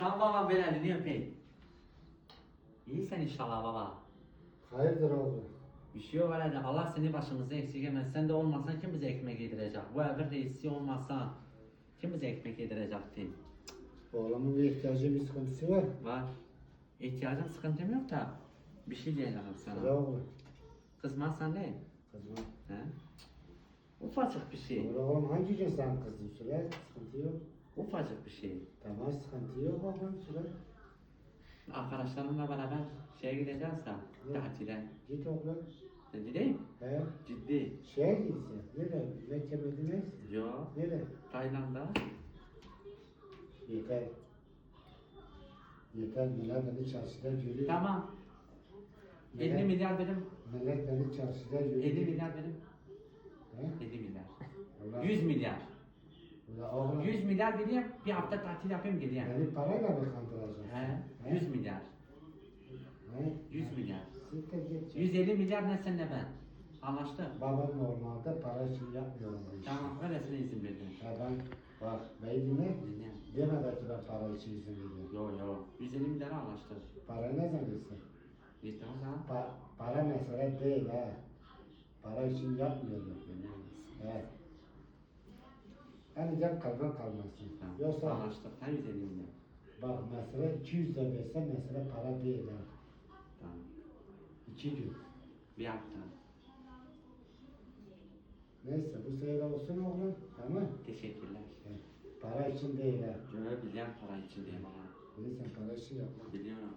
Aslan babam ver elini öpeyim. İyisin inşallah baba. Hayırdır oğlum? Bir şey yok herhalde. Allah seni başımıza eksik etmez. Sen de olmasan kim bize ekmek yedirecek? Bu evin reisi olmasa kim bize ekmek yedirecekti? Oğlumun bir ihtiyacı bir sıkıntısı var. Var. İhtiyacım sıkıntım yok da bir şey diyeceğim sana. oğlum. Kızmazsan ne? Kızma. He? Ufacık bir şey. Oğlum hangi gün sen kızdın söyle. Sıkıntı yok. Ufacık bir şey. Tamam sıkıntı yok oğlum söyle. Arkadaşlarımla beraber şeye gideceğiz da Evet. tatile. Git oğlum. Ne diyeyim? He? Ciddi. Şeye gitsin. Nereye? Mekke gitsin. Yok. Nereye? Tayland'a. Yeter. Yeter millet beni çarşıda görüyor. Tamam. Evet. 50 milyar benim. Millet beni çarşıda görüyor. 50 milyar benim. He? 50 milyar. Ulan- 100 milyar. Ulan oğlum. 100 milyar vereyim. Bir hafta tatil yapayım geleyim. Beni parayla mı kandıracaksın? He? 100 milyar. He? 100 milyar. Siktir git. 150 milyar ne sen ne ben. Anlaştık. Babam normalde para için yapmıyorum bu işi. Tamam öylesine izin verdim. Ya ben bak beni dinle. Dinle. Deme ki ben para için izin veriyorum. Yo yo. 150 milyar anlaştık. Para ne zannediyorsun? Gitti o zaman. Pa para mesele değil ha. Para için yapmıyorum. Evet. Gel kalma kalmasın. Tamam. Yoksa Anlaştık. 150 milyar. bak mesele 200 de verse mesele para değil ha. Tamam. İki gün. Bir hafta. Neyse bu sefer olsun oğlum. Tamam. Teşekkürler. Evet. Para için değil ha. Biliyorum para için diye bana. Sen para için yapma. Biliyorum.